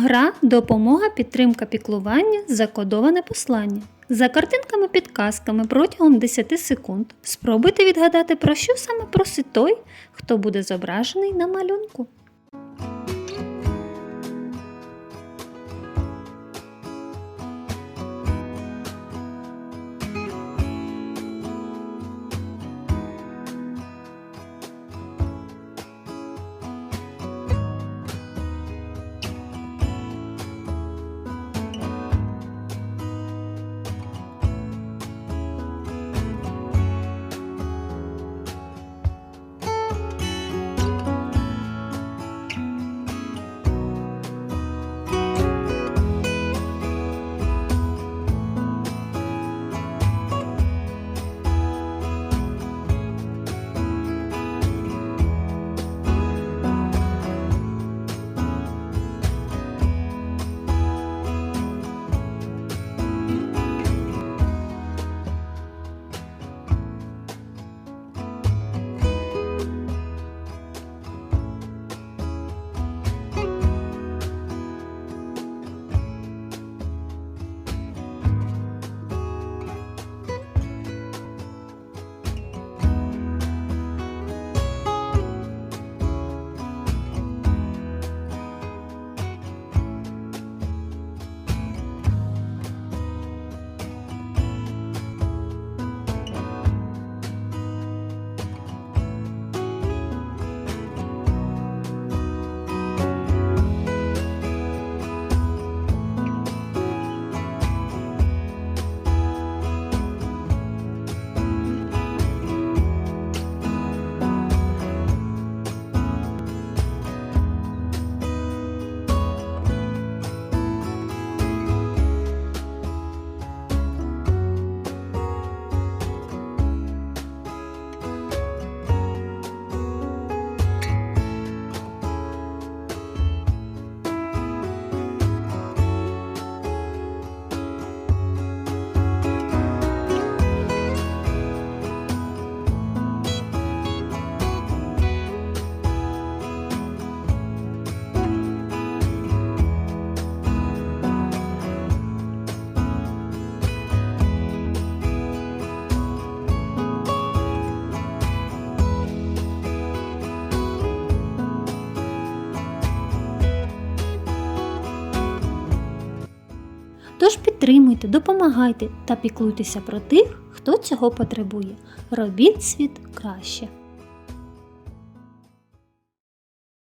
Гра допомога, підтримка піклування, закодоване послання. За картинками підказками протягом 10 секунд спробуйте відгадати, про що саме просить той, хто буде зображений на малюнку. Тож підтримуйте, допомагайте та піклуйтеся про тих, хто цього потребує. Робіть світ краще.